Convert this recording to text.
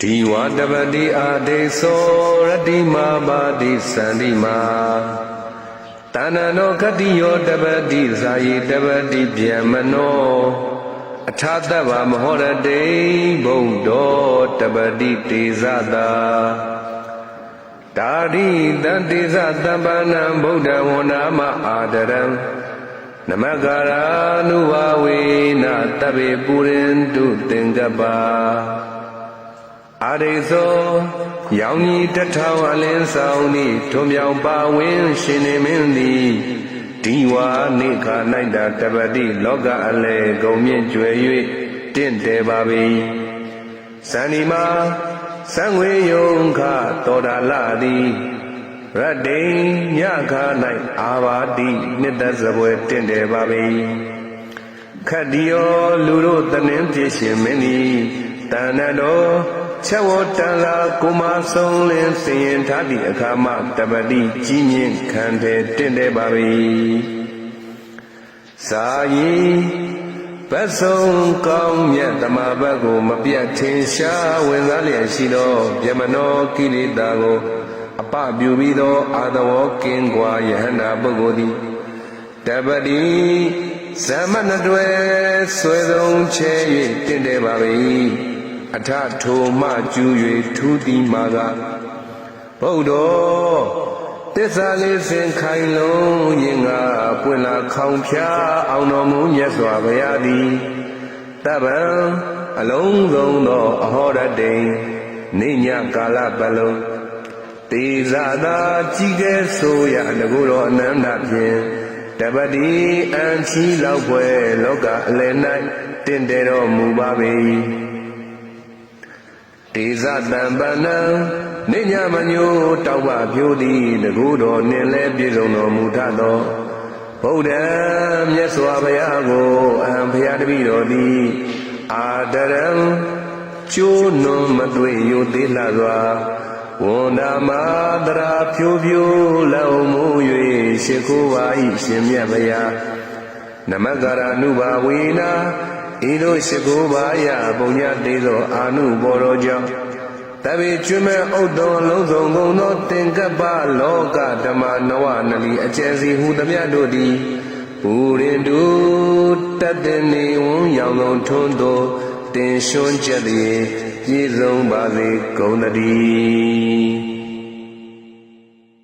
ဒီဝတပတိအာဒေသောရတိမာပါတိသန္တိမာတဏ္ဏနောခတိယောတပတိဇာယိတပတိဗျမနောအထာတဗ္ဗမဟောရတေဘုံတော်တပတိတေဇတာဒါရိတံတေဇတံပါဏံဗုဒ္ဓဝနာမအာဒရံနမကာရာနုဝဝေနတဗ္ဗေပုရိန္တုသင်္ကပ္ပါ အာရိသောရောင်ကြီးတထောင်အလင်းဆောင်သည်ထွန်ပြောင်ပါဝင်ရှင်နေမင်းသည်ဒီဝါနေခာ၌တာတပတိလောကအလဲဂုံမြင့်ကျွယ်၍တင့်တယ်ပါ၏ဇန်ဒီမာသံဝေယုံခတောတာလသည်ရတ္တိညခာ၌အာဘာတိနှစ်သက်စပွဲတင့်တယ်ပါ၏ခတ္တိယောလူတို့တနင်းပြည့်ရှင်မင်းသည် တဏ္ဍတော်ချက်ဝတန်လာကိုမဆုံးလင်းစင်ရင်ထားသည့်အခါမှတပတိကြီးမြင့်ခံတယ်တင့်တယ်ပါ၏စာယီဘတ်ဆုံးကောင်းမြတ်တမဘတ်ကို မပြတ်ထင်ရှားဝင်စားလျက်ရှိသောဗျမနောကိလေသာကိုအပပြုပြီးသောအာသဝကင်းကွာယဟန္တာပုဂ္ဂိုလ်သည်တပတိဇမနတွယ်ဆွေဆုံးချဲ၍တင့်တယ်ပါ၏ အထထိုမှကျူ၍ထူးသည်မှာကဗုဒ္ဓောတစ္ဆာလေးစင်ခိုင်လုံးရင်ကပွင့်လာခေါင်ဖျားအောင်တော်မူမြတ်စွာဘုရားသည်တပံအလုံးစုံသောအဟောရတိန်နေညကာလပတ်လုံးတေဇာသာကြည်ကဲဆိုရတကူတော်အနန္တဖြင့်တပတိအံချီလောက်ပွဲလောကအလယ်၌တင့်တယ်တော်မူပါ၏ တေဇတံပဏံနေညမညိုတောက်ပဖြိုးသည်တကူတော်နှင့်လည်းပြည့်စုံတော်မူထသောဗုဒ္ဓံမြတ်စွာဘုရားကိုအဟံဘုရားတပည့်တော်သည်အာဒရံကျိုးနွန်မတွေ့ယိုသေးလှစွာဝန္ဒမာတရာဖြိုးဖြိုးလောင်မူ၍ရှိခိုးပါ၏ရှင်မြတ်ဘုရားနမကရာနုဘာဝေနာ ဤသို့ရှိခိုးပါယပုံညတေသောအာနုဘောတော်ကြောင့်တပိကျွမဲဥဒ္ဒောလုံးစုံကုန်သောသင်္ကပ္ပလောကဓမ္မနဝနလီအကျယ်စီဟူသမျှတို့သည်ပူရင်တုတတ္တနေဝံရောင်လုံးထွန်းသောတင်ရှွန်းချက်သည်ပြည့်စုံပါစေကုန်သတည်း